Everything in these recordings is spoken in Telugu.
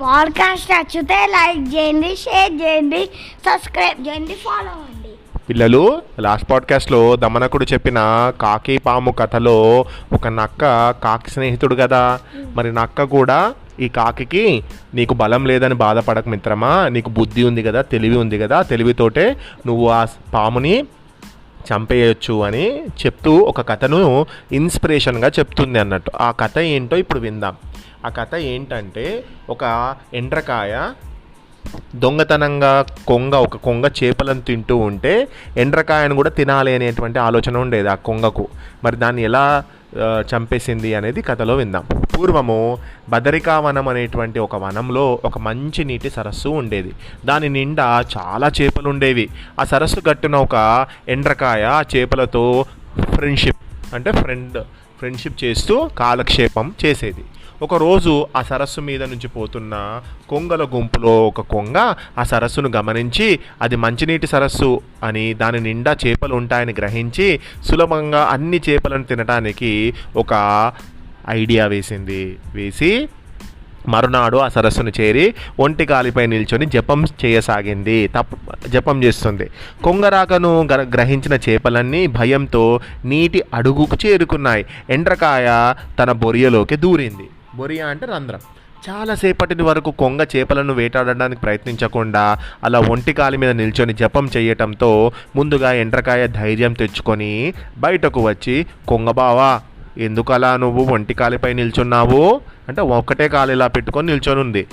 పాడ్కాస్ట్ నచ్చితే లైక్ చేయండి షేర్ చేయండి సబ్స్క్రైబ్ చేయండి ఫాలో అవ్వండి పిల్లలు లాస్ట్ పాడ్కాస్ట్లో దమనకుడు చెప్పిన కాకి పాము కథలో ఒక నక్క కాకి స్నేహితుడు కదా. మరి నక్క కూడా ఈ కాకికి నీకు బలం లేదని బాధపడక మిత్రమా నీకు బుద్ధి ఉంది కదా తెలివి ఉంది కదా తెలివితోటే నువ్వు ఆ పాముని చంపేయచ్చు అని చెప్తూ ఒక కథను ఇన్స్పిరేషన్గా చెప్తుంది అన్నట్టు. ఆ కథ ఏంటో ఇప్పుడు విందాం. ఆ కథ ఏంటంటే ఒక ఎండ్రకాయ దొంగతనంగా కొంగ ఒక కొంగ చేపలను తింటూ ఉంటే ఎండ్రకాయను కూడా తినాలి అనేటువంటి ఆలోచన ఉండేది ఆ కొంగకు. మరి దాన్ని ఎలా చంపేసింది అనేది కథలో విందాం. పూర్వము బదరికావనం అనేటువంటి ఒక వనంలో ఒక మంచి నీటి సరస్సు ఉండేది. దాని నిండా చాలా చేపలు ఉండేవి. ఆ సరస్సు గట్టున ఒక ఎండ్రకాయ ఆ చేపలతో ఫ్రెండ్షిప్ అంటే ఫ్రెండ్ ఫ్రెండ్షిప్ చేస్తూ కాలక్షేపం చేసేది. ఒకరోజు ఆ సరస్సు మీద నుంచి పోతున్న కొంగల గుంపులో ఒక కొంగ ఆ సరస్సును గమనించి అది మంచినీటి సరస్సు అని దాని నిండా చేపలు ఉంటాయని గ్రహించి సులభంగా అన్ని చేపలను తినడానికి ఒక ఐడియా వేసింది. వేసి మరునాడు ఆ సరస్సును చేరి ఒంటి కాలిపై నిల్చొని జపం చేయసాగింది. తప్ప జపం చేస్తుంది. కొంగరాకను గ్ర- గ్రహించిన చేపలన్నీ భయంతో నీటి అడుగుకు చేరుకున్నాయి. ఎండ్రకాయ తన బొరియలోకి దూరింది. బొరియా అంటే రంధ్రం. చాలాసేపటి వరకు కొంగ చేపలను వేటాడడానికి ప్రయత్నించకుండా అలా ఒంటి కాలి మీద నిల్చొని జపం చేయటంతో ముందుగా ఎండ్రకాయ ధైర్యం తెచ్చుకొని బయటకు వచ్చి కొంగబావా ఎందుకు అలా నువ్వు ఒంటి కాలిపై నిల్చున్నావు? అంటే ఒక్కటే కాలు ఇలా పెట్టుకొని నిల్చొని ఉంది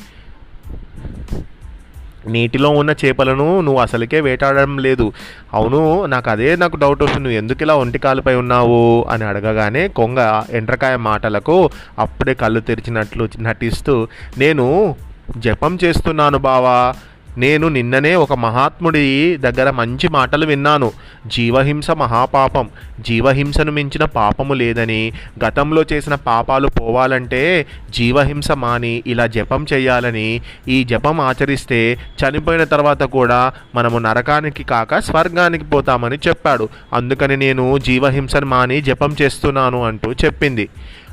నీటిలో ఉన్న చేపలను నువ్వు అసలుకే వేటాడడం లేదు. అవును నాకు అదే నాకు డౌట్ వస్తుంది. నువ్వు ఎందుకు ఇలా ఒంటి కాలుపై ఉన్నావు? అని అడగగానే కొంగ ఎండ్రకాయ మాటలకు అప్పుడే కళ్ళు తెరిచినట్లు నటిస్తూ నేను జపం చేస్తున్నాను బావా. నేను నిన్ననే ఒక మహాత్ముడి దగ్గర మంచి మాటలు విన్నాను. జీవహింస మహాపాపం. జీవహింసను మించిన పాపము లేదని. గతంలో చేసిన పాపాలు పోవాలంటే జీవహింస మాని ఇలా జపం చేయాలని. ఈ జపం ఆచరిస్తే చనిపోయిన తర్వాత కూడా మనము నరకానికి కాక స్వర్గానికి పోతామని చెప్పాడు. అందుకని నేను జీవహింసను మాని జపం చేస్తున్నాను అంటూ చెప్పింది.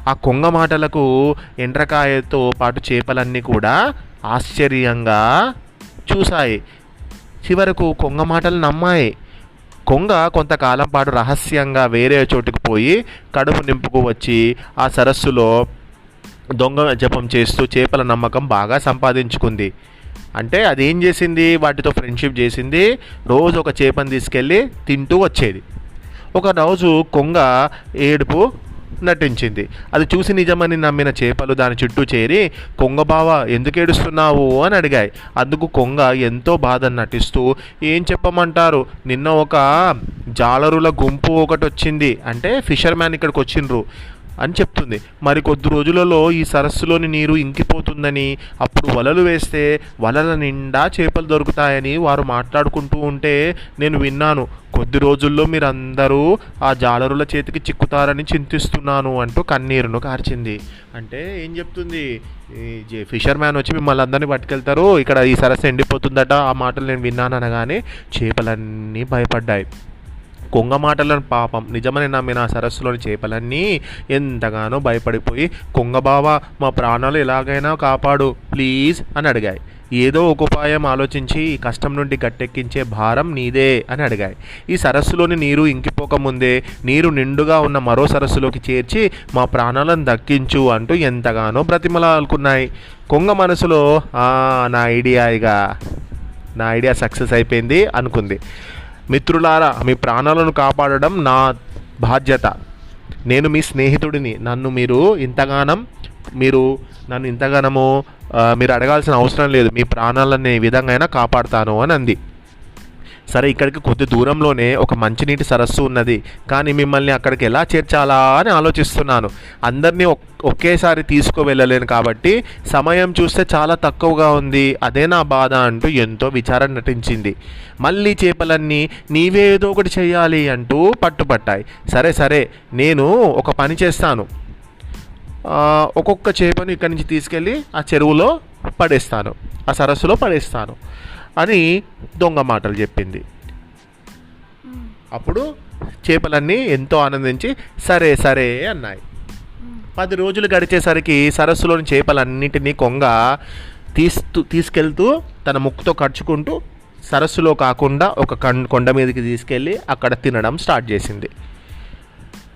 ఆ కొంగ మాటలకు ఎండ్రకాయతో పాటు చేపలన్నీ కూడా ఆశ్చర్యంగా చూశాయి. చివరకు కొంగ మాటలు నమ్మాయి. కొంగ కొంతకాలం పాటు రహస్యంగా వేరే చోటుకు పోయి కడుపు నింపుకు వచ్చి ఆ సరస్సులో దొంగ జపం చేస్తూ చేపల నమ్మకం బాగా సంపాదించుకుంది. అంటే అది ఏం చేసింది? వాటితో ఫ్రెండ్షిప్ చేసింది. రోజు ఒక చేపను తీసుకెళ్ళి తింటూ వచ్చేది. ఒక రోజు కొంగ ఏడుపు నటించింది. అది చూసి నిజమని నమ్మిన చేపలు దాని చుట్టూ చేరి కొంగ బావ ఎందుకు ఏడుస్తున్నావు? అని అడిగాయి. అందుకు కొంగ ఎంతో బాధ నటిస్తూ ఏం చెప్పమంటారు? నిన్న ఒక జాలరుల గుంపు ఒకటి వచ్చింది అంటే ఫిషర్ మ్యాన్ ఇక్కడికి వచ్చిండ్రు. అని చెప్తుంది. మరి కొద్ది రోజులలో ఈ సరస్సులోని నీరు ఇంకిపోతుందని అప్పుడు వలలు వేస్తే వలల నిండా చేపలు దొరుకుతాయని వారు మాట్లాడుకుంటూ ఉంటే నేను విన్నాను. కొద్ది రోజుల్లో మీరందరూ ఆ జాలరుల చేతికి చిక్కుతారని చింతిస్తున్నాను అంటూ కన్నీరును కార్చింది. అంటే ఏం చెప్తుంది? జే- ఫిషర్ మ్యాన్ వచ్చి మిమ్మల్ని అందరినీ పట్టుకెళ్తారు. ఇక్కడ ఈ సరస్సు ఎండిపోతుందట ఆ మాటలు నేను విన్నాను అనగానే చేపలన్నీ భయపడ్డాయి. కొంగ మాటలను పాపం నిజమని నమ్మిన సరస్సులోని చేపలన్నీ ఎంతగానో భయపడిపోయి కొంగ బావ మా ప్రాణాలు ఎలాగైనా కాపాడు ప్లీజ్ అని అడిగాయి. ఏదో ఒక ఉపాయం ఆలోచించి ఈ కష్టం నుండి గట్టెక్కించే భారం నీదే అని అడిగాయి. ఈ సరస్సులోని నీరు ఇంకిపోకముందే నీరు నిండుగా ఉన్న మరో సరస్సులోకి చేర్చి మా ప్రాణాలను దక్కించు అంటూ ఎంతగానో బ్రతిమలాలుకున్నాయి కొంగ మనసులో నా ఐడియా ఇక నా ఐడియా సక్సెస్ అయిపోయింది అనుకుంది. మిత్రులారా మీ ప్రాణాలను కాపాడడం నా బాధ్యత. నేను మీ స్నేహితుడిని. నన్ను మీరు ఇంతగానం మీరు నన్ను ఇంతగానము మీరు అడగాల్సిన అవసరం లేదు. మీ ప్రాణాలను ఏ విధంగా అయినా కాపాడుతాను అని అంది. సరే ఇక్కడికి కొద్ది దూరంలోనే ఒక మంచినీటి సరస్సు ఉన్నది. కానీ మిమ్మల్ని అక్కడికి ఎలా చేర్చాలా అని ఆలోచిస్తున్నాను. అందరినీ ఒక్- ఒకేసారి తీసుకువెళ్ళలేను కాబట్టి సమయం చూస్తే చాలా తక్కువగా ఉంది. అదే నా బాధ అంటూ ఎంతో విచారం నటించింది. మళ్ళీ చేపలన్నీ నీవే ఏదో ఒకటి చేయాలి అంటూ పట్టుపట్టాయి. సరే సరే నేను ఒక పని చేస్తాను. ఒక్కొక్క చేపను ఇక్కడి నుంచి తీసుకెళ్ళి ఆ చెరువులో పడేస్తాను. ఆ సరస్సులో పడేస్తాను. అని దొంగ మాటలు చెప్పింది. అప్పుడు చేపలన్నీ ఎంతో ఆనందించి సరే సరే అన్నాయి. పది రోజులు గడిచేసరికి సరస్సులోని చేపలన్నింటినీ కొంగ తీస్తూ తీసుకెళ్తూ తన ముక్కుతో కడుచుకుంటూ సరస్సులో కాకుండా ఒక కం- కొండ మీదకి తీసుకెళ్ళి అక్కడ తినడం స్టార్ట్ చేసింది.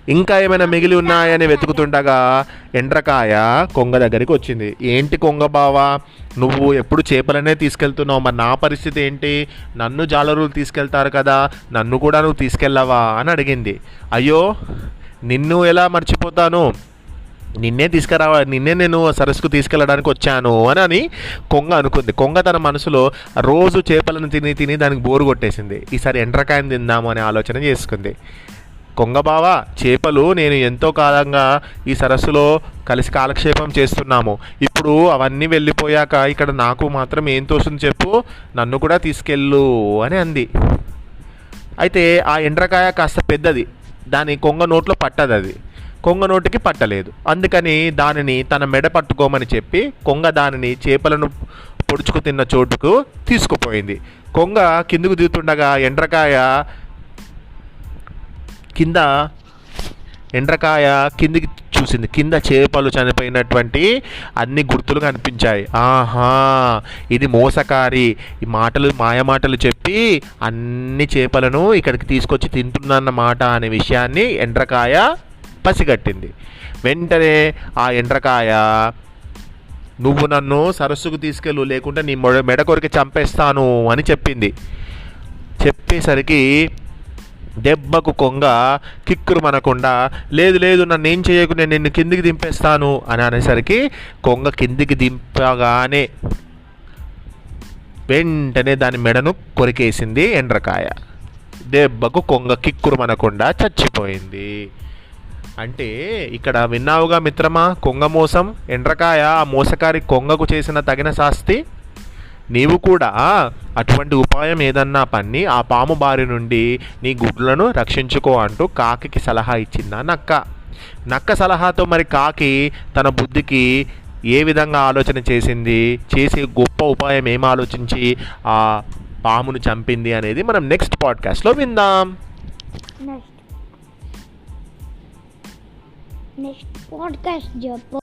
ఇంకా ఏమైనా మిగిలి ఉన్నాయని వెతుకుతుండగా ఎండ్రకాయ కొంగ దగ్గరికి వచ్చింది. ఏంటి కొంగ బావా? నువ్వు ఎప్పుడు చేపలనే తీసుకెళ్తున్నావు. మరి నా పరిస్థితి ఏంటి? నన్ను జాలరులు తీసుకెళ్తారు కదా. నన్ను కూడా నువ్వు తీసుకెళ్ళవా? అని అడిగింది. అయ్యో నిన్ను ఎలా మర్చిపోతాను? నిన్నే తీసుకురావా నిన్నే నేను సరస్సుకు తీసుకెళ్ళడానికి వచ్చాను అని అని కొంగ అనుకుంది. కొంగ తన మనసులో రోజు చేపలను తిని తిని దానికి బోరు కొట్టేసింది. ఈసారి ఎండ్రకాయని తిందాము అనే ఆలోచన చేసుకుంది. కొంగబావ చేపలు నేను ఎంతో కాలంగా ఈ సరస్సులో కలిసి కాలక్షేపం చేస్తున్నాము. ఇప్పుడు అవన్నీ వెళ్ళిపోయాక ఇక్కడ నాకు మాత్రం ఏం తోస్తుంది చెప్పు? నన్ను కూడా తీసుకెళ్ళు అని అంది. అయితే ఆ ఎండ్రకాయ కాస్త పెద్దది. దాని కొంగ నోట్లో పట్టదు అది. కొంగ నోటికి పట్టలేదు. అందుకని దానిని తన మెడ పట్టుకోమని చెప్పి కొంగ దానిని చేపలను పొడుచుకు తిన్న చోటుకు తీసుకుపోయింది. కొంగ కిందకు దిగుతుండగా ఎండ్రకాయ కింద ఎండ్రకాయ కిందికి చూసింది. కింద చేపలు చనిపోయినటువంటి అన్ని గుర్తులు కనిపించాయి. ఆహా ఇది మోసకారి. ఈ మాటలు మాయ మాటలు చెప్పి అన్ని చేపలను ఇక్కడికి తీసుకొచ్చి తింటున్నమాట అనే విషయాన్ని ఎండ్రకాయ పసిగట్టింది. వెంటనే ఆ ఎండ్రకాయ నువ్వు నన్ను సరస్సుకు తీసుకెళ్ళు లేకుంటే నీ మెడ కొరికి చంపేస్తాను అని చెప్పింది. చెప్పేసరికి దెబ్బకు కొంగ కిక్కురు మనకుండా లేదు లేదు నన్ను ఏం చేయకు నేను నిన్ను కిందికి దింపేస్తాను అని అనేసరికి కొంగ కిందికి దింపగానే వెంటనే దాని మెడను కొరికేసింది ఎండ్రకాయ. దెబ్బకు కొంగ కిక్కురు మనకుండా చచ్చిపోయింది. అంటే ఇక్కడ విన్నావుగా మిత్రమా కొంగ మోసం ఎండ్రకాయ ఆ మోసకారి కొంగకు చేసిన తగిన శాస్తి? నీవు కూడా అటువంటి ఉపాయం ఏదన్నా పన్ని ఆ పాము బారి నుండి నీ గుడ్లను రక్షించుకో అంటూ కాకి సలహా ఇచ్చిందా నక్క? నక్క సలహాతో మరి కాకి తన బుద్ధికి ఏ విధంగా ఆలోచన చేసింది? చేసే గొప్ప ఉపాయం ఏం ఆలోచించి ఆ పామును చంపింది అనేది మనం నెక్స్ట్ పాడ్కాస్ట్లో విందాం. నెక్స్ట్. నెక్స్ట్ పాడ్కాస్ట్ చెప్పు.